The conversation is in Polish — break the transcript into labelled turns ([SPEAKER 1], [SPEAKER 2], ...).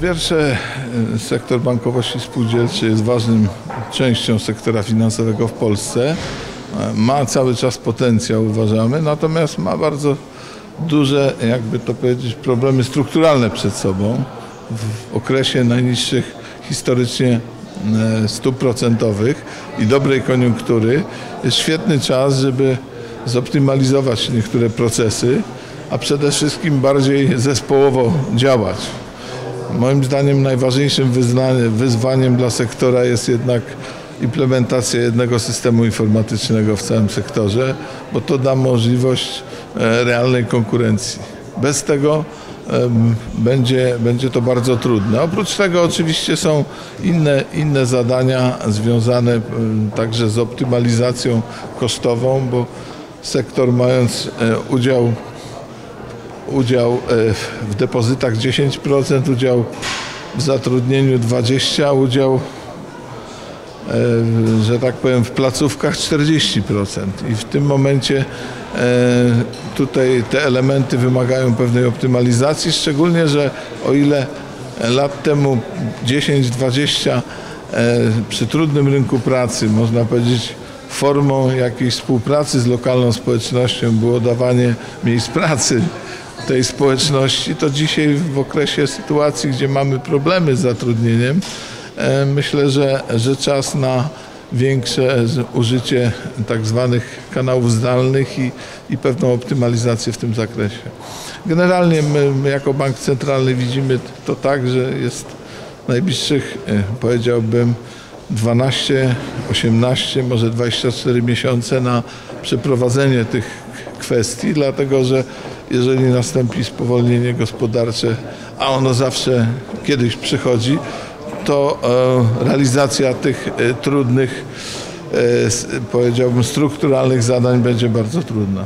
[SPEAKER 1] pierwsze, e, sektor bankowości spółdzielczej jest ważnym częścią sektora finansowego w Polsce. E, Ma cały czas potencjał, uważamy, natomiast ma bardzo duże, jakby to powiedzieć, problemy strukturalne przed sobą. W okresie najniższych historycznie e, stóp procentowych i dobrej koniunktury jest świetny czas, żeby zoptymalizować niektóre procesy, a przede wszystkim bardziej zespołowo działać. Moim zdaniem najważniejszym wyzwaniem, dla sektora jest jednak implementacja jednego systemu informatycznego w całym sektorze, bo to da możliwość e, realnej konkurencji. Bez tego będzie, będzie to bardzo trudne. Oprócz tego oczywiście są inne, inne zadania związane także z optymalizacją kosztową, bo sektor mając e, udział udział e, w depozytach 10%, udział w zatrudnieniu 20%, udział, e, że tak powiem, w placówkach 40%. I w tym momencie e, tutaj te elementy wymagają pewnej optymalizacji, szczególnie, że o ile lat temu 10-20 przy trudnym rynku pracy, można powiedzieć, formą jakiejś współpracy z lokalną społecznością było dawanie miejsc pracy tej społeczności, to dzisiaj w okresie sytuacji, gdzie mamy problemy z zatrudnieniem, e, myślę, że, że czas na większe użycie tak zwanych kanałów zdalnych i, i pewną optymalizację w tym zakresie. Generalnie my, my jako Bank Centralny widzimy to tak, że jest najbliższych, e, powiedziałbym, 12, 18, może 24 miesiące na przeprowadzenie tych kwestii, dlatego że jeżeli nastąpi spowolnienie gospodarcze, a ono zawsze kiedyś przychodzi, to e, realizacja tych e, trudnych, e, powiedziałbym, strukturalnych zadań będzie bardzo trudna.